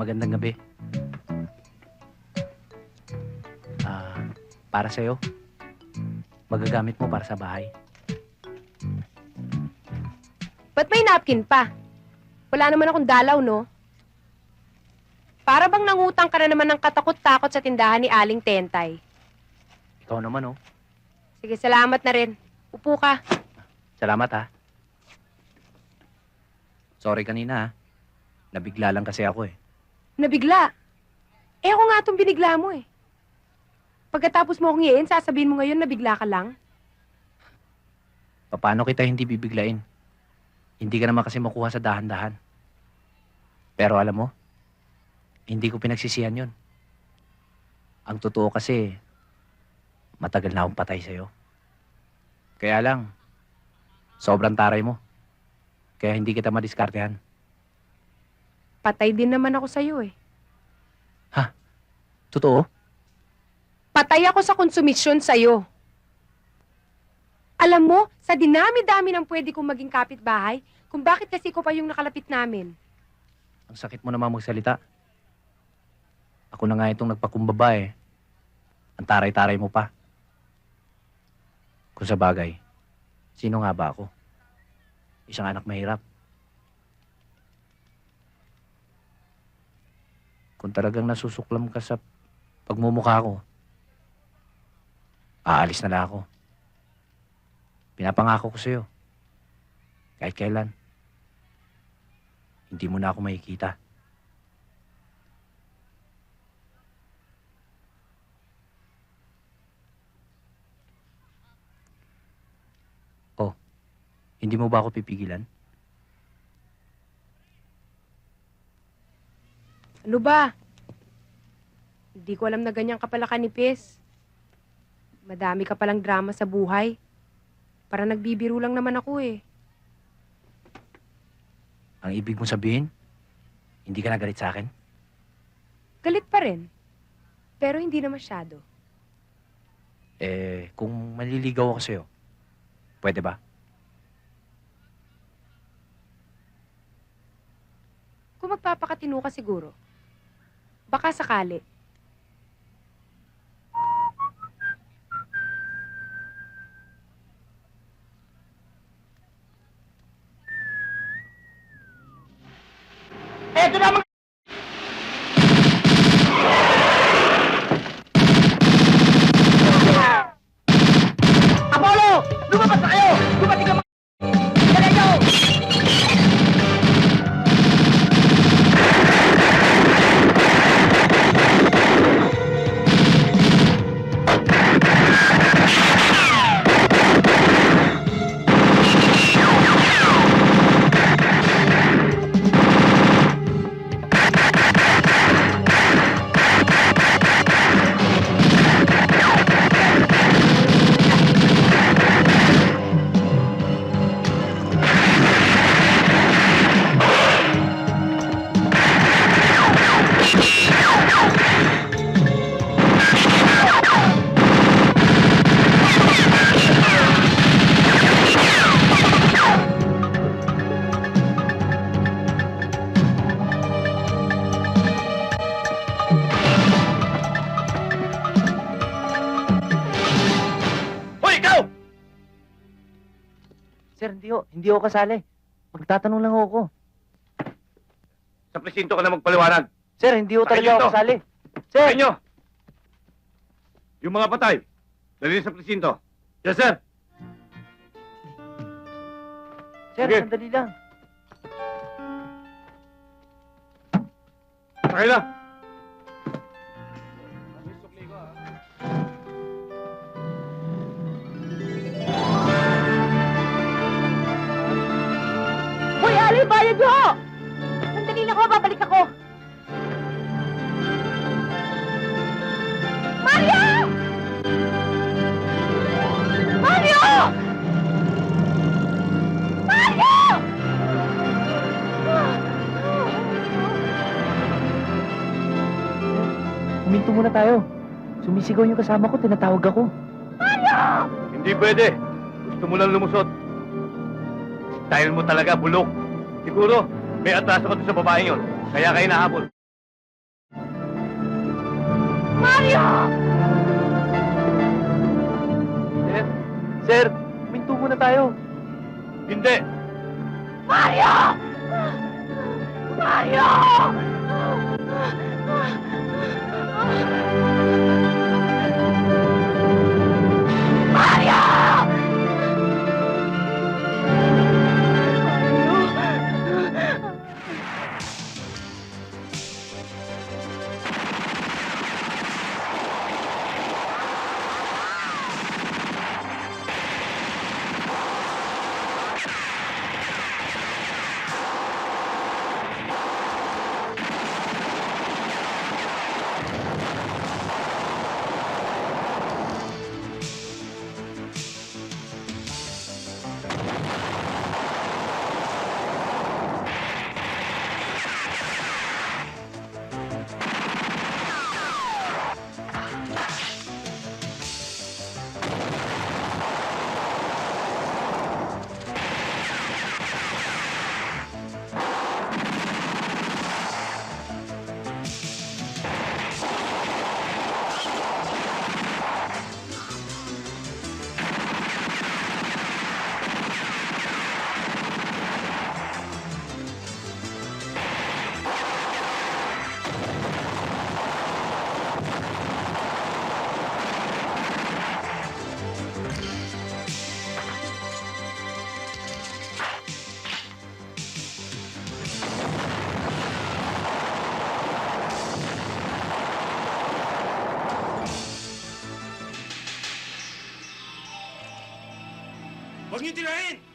magandang gabi. Ah, para sa'yo. Magagamit mo para sa bahay. Ba't may napkin pa? Wala naman akong dalaw, no? Para bang nangutang ka na naman ng katakot-takot sa tindahan ni Aling Tentay. Ikaw naman, oh. Sige, salamat na rin. Upo ka. Salamat, ha. Sorry kanina, ha. Nabigla lang kasi ako, eh. Nabigla. Eh ako nga itong binigla mo eh. Pagkatapos mo akong iin, sasabihin mo ngayon nabigla ka lang. Paano kita hindi bibiglain? Hindi ka naman kasi makuha sa dahan-dahan. Pero alam mo, hindi ko pinagsisihan yun. Ang totoo kasi, matagal na akong patay sa'yo. Kaya lang, sobrang taray mo. Kaya hindi kita madiskartehan. Patay din naman ako sa'yo eh. Totoo? Patay ako sa konsumisyon sa'yo. Alam mo, sa dinami-dami ng pwede kong maging kapitbahay, kung bakit kasi ko pa yung nakalapit namin. Ang sakit mo naman magsalita. Ako na nga itong nagpakumbaba eh. Ang taray-taray mo pa. Kung sa bagay, sino nga ba ako? Isang anak mahirap. Kung talagang nasusuklam ka sa pagmumukha ko, aalis na lang ako. Pinapangako ko sa'yo. Kahit kailan. Hindi mo na ako makikita. Oh, hindi mo ba ako pipigilan? Ano ba? Hindi ko alam na ganyan ka pala kanipis. Madami ka palang drama sa buhay. Para nagbibiro lang naman ako eh. Ang ibig mo sabihin, hindi ka nagalit sa akin? Galit pa rin. Pero hindi na masyado. Eh, kung maliligaw ako sa'yo, pwede ba? Kung magpapakatino ka siguro, baka sakali. Eto na mga... Sir, hindi ako, hindi ako kasali. Magtatanong lang ako. Sa presinto ka na magpaliwanag. Sir, hindi ako Sa talaga ako to. kasali. Sa inyo! Yung mga patay, dali sa presinto. Yes, sir. Sir, Sige. sandali lang. Sakay na. Bayad nyo! Sandali lang ako, babalik ako. Mario! Mario! Mario! Huminto muna tayo. Sumisigaw yung kasama ko, tinatawag ako. Hindi pwede. Gusto mo lang lumusot. Style mo talaga, bulok. Siguro, may atraso ko sa babae yun. Kaya kayo nahabol. Mario! Sir, sir, minto muna tayo. Hindi. Mario! Mario! Huwag niyo tirahin!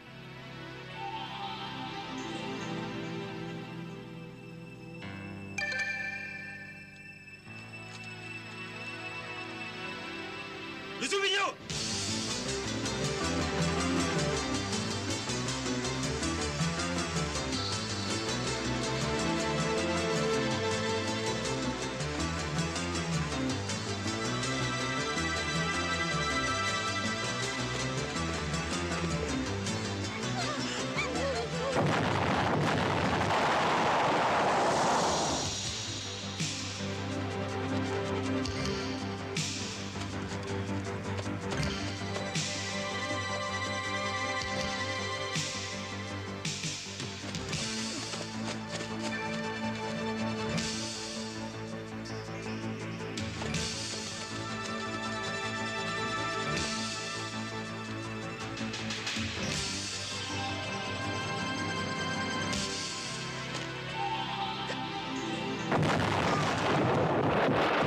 Thank you.